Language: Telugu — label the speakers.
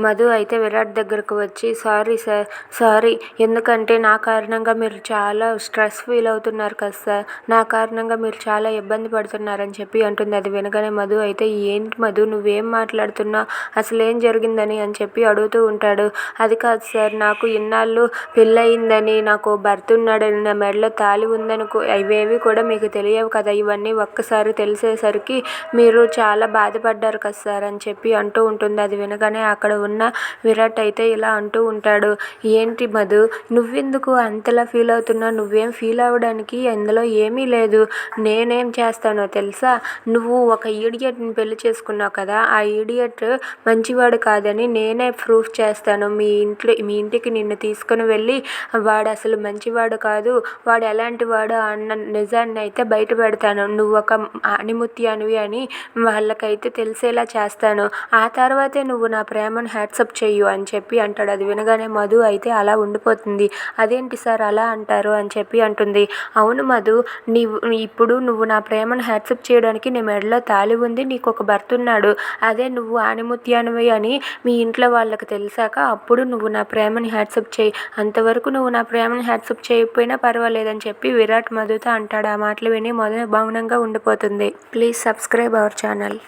Speaker 1: మధు అయితే విరాట్ దగ్గరకు వచ్చి సారీ సార్ సారీ. ఎందుకంటే నా కారణంగా మీరు చాలా స్ట్రెస్ ఫీల్ అవుతున్నారు కదా సార్. నా కారణంగా మీరు చాలా ఇబ్బంది పడుతున్నారని చెప్పి అంటుంది. అది వినగానే మధు అయితే ఏంటి మధు? నువ్వేం మాట్లాడుతున్నావు అసలు ఏం జరిగిందని? అని చెప్పి అడుగుతూ ఉంటాడు. అది కాదు సార్. నాకు ఇన్నాళ్ళు పెళ్ళయిందని నాకు భర్త ఉన్నాడని నా మెడలో తాళి ఉందని అవేవి ఇవేవి కూడా మీకు తెలియవు కదా. ఇవన్నీ ఒక్కసారి తెలిసేసరికి మీరు చాలా బాధపడ్డారు కదా సార్ అని చెప్పి అంటూ ఉంటుంది. అది వినగానే అక్కడ ఉన్న విరాట్ అయితే ఇలా అంటూ ఉంటాడు. ఏంటి మధు నువ్వెందుకు అంతలా ఫీల్ అవుతున్నావు? నువ్వేం ఫీల్ అవ్వడానికి అందులో ఏమీ లేదు. నేనేం చేస్తానో తెలుసా? నువ్వు ఒక ఈడియట్ని పెళ్ళి చేసుకున్నావు కదా ఆ ఈడియట్ మంచివాడు కాదని నేనే ప్రూఫ్ చేస్తాను. మీ ఇంట్లో మీ ఇంటికి నిన్ను తీసుకుని వెళ్ళి వాడు అసలు మంచివాడు కాదు. వాడు ఎలాంటి వాడు అన్న నిజాన్ని అయితే బయట పెడతాను. నువ్వు ఒక అనిముత్యానివి అని వాళ్ళకైతే తెలిసేలా చేస్తాను. ఆ తర్వాతే నువ్వు నా ప్రేమను హ్యాట్సప్ చెయ్యు అని చెప్పి అంటాడు. అది వినగానే మధు అయితే అలా ఉండిపోతుంది. అదేంటి సార్ అలా అంటారు? అని చెప్పి అంటుంది. అవును మధు నీవు ఇప్పుడు నువ్వు నా ప్రేమను హ్యాట్సప్ చేయడానికి నీ మెడలో తాళి ఉంది. నీకు ఒక భర్త ఉన్నాడు. అదే నువ్వు ఆనిముత్యానివి అని మీ ఇంట్లో వాళ్ళకి తెలిసాక అప్పుడు నువ్వు నా ప్రేమని హ్యాట్సప్ చేయి అంతవరకు నువ్వు నా ప్రేమని హ్యాట్సప్ చేయకపోయినా పర్వాలేదని చెప్పి విరాట్ మధుతో అంటాడు. ఆ మాటలు విని మధు మౌనంగా ఉండిపోతుంది. Please subscribe our channel.